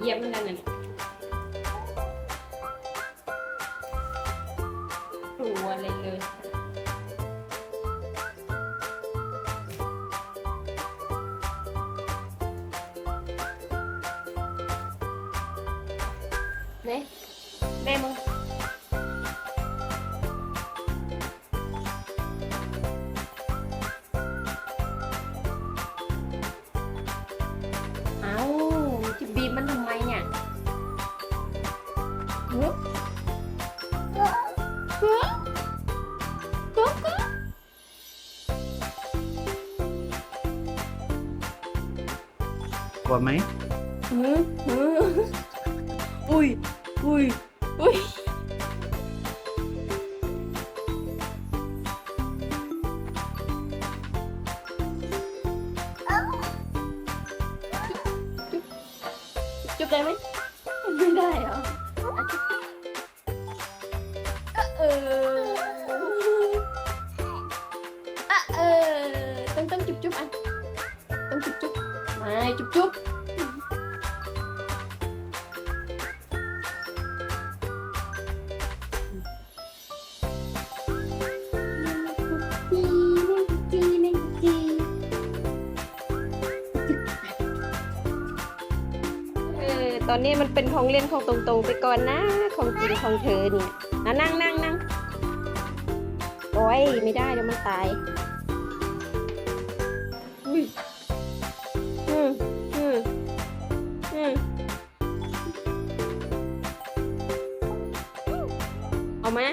เหยียบมันนั่นน่ะตัวเลยเลยเน่แม่มึง กลัวไหมเฮ้ยเฮ้ยอุ้ย อุ้ย อุ้ย จุบได้ไหมไม่ได้เหรออะเอออะเออต้องต้องจุบจุบอะ จุบจุบจีจีจีเออตอนนี้มันเป็นของเล่นของตรงๆไปก่อนนะ ของจริงของเธอเนี่ยอะนั่งนั่งนั่งโอ้ยไม่ได้เดี๋ยวมันตาย เอาไหม